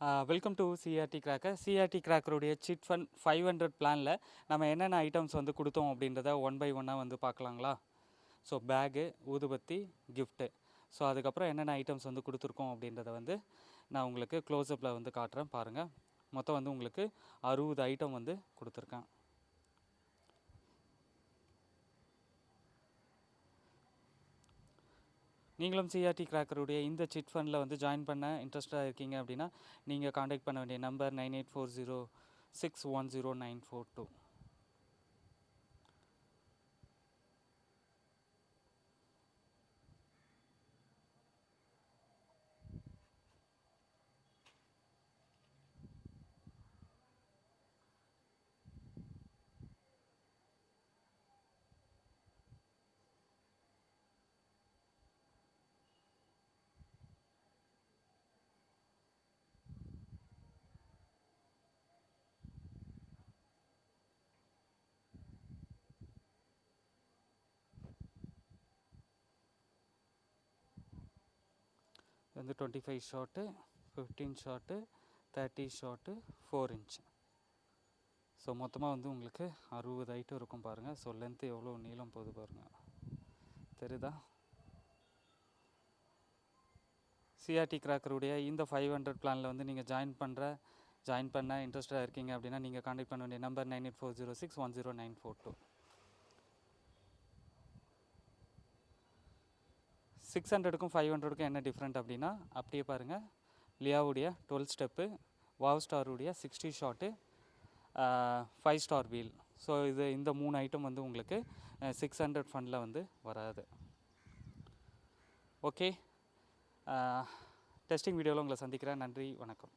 Welcome to CRT Cracker CRT கிராக்கருடைய chit fund five hundred பிளானில் நம்ம என்னென்ன ஐட்டம்ஸ் வந்து கொடுத்தோம் அப்படின்றத ஒன் பை ஒன்னாக வந்து பார்க்கலாங்களா? ஸோ பேகு ஊதுபத்தி கிஃப்ட்டு ஸோ அதுக்கப்புறம் என்னென்ன ஐட்டம்ஸ் வந்து கொடுத்துருக்கோம் அப்படின்றத வந்து நான் உங்களுக்கு க்ளோஸ்அப்பில் வந்து காட்டுறேன் பாருங்கள் மொத்தம் வந்து உங்களுக்கு அறுபது ஐட்டம் வந்து கொடுத்துருக்கேன். நீங்களும் சிஆர்டி கிராக்கருடைய இந்த சிட் ஃபண்டில் வந்து ஜாயின் பண்ண இன்ட்ரெஸ்டாக இருக்கீங்க அப்படின்னா நீங்கள் காண்டாக்ட் பண்ண வேண்டிய number nine eight four zero six one zero nine four two வந்து twenty five shot fifteen shot thirty shot four inch so மொத்தமாக வந்து உங்களுக்கு அறுபது ஐட்டம் இருக்கும் பாருங்கள் ஸோ லென்த்து எவ்வளோ நீளம் போகுது பாருங்கள் தெரியுதா? சிஆர்டி கிராக்கருடைய இந்த ஃபைவ் ஹண்ட்ரட் பிளானில் வந்து நீங்கள் ஜாயின் பண்ணுற ஜாயின் பண்ண இன்ட்ரெஸ்டாக இருக்கீங்க அப்படின்னா நீங்கள் காண்டாக்ட் பண்ண வேண்டிய number nine eight four zero six one zero nine four two six ஹண்ட்ரடுக்கும் five ஹண்ட்ரடுக்கும் என்ன டிஃப்ரெண்ட் அப்படின்னா அப்படியே பாருங்கள் லியாவுடைய twelve step wow ஸ்டாருடைய sixty shot five star wheel. So இது இந்த மூணு ஐட்டம் வந்து உங்களுக்கு சிக்ஸ் ஹண்ட்ரட் ஃபண்டில் வந்து வராது. ஓகே டெஸ்டிங் வீடியோவில் உங்களை சந்திக்கிறேன். நன்றி வணக்கம்.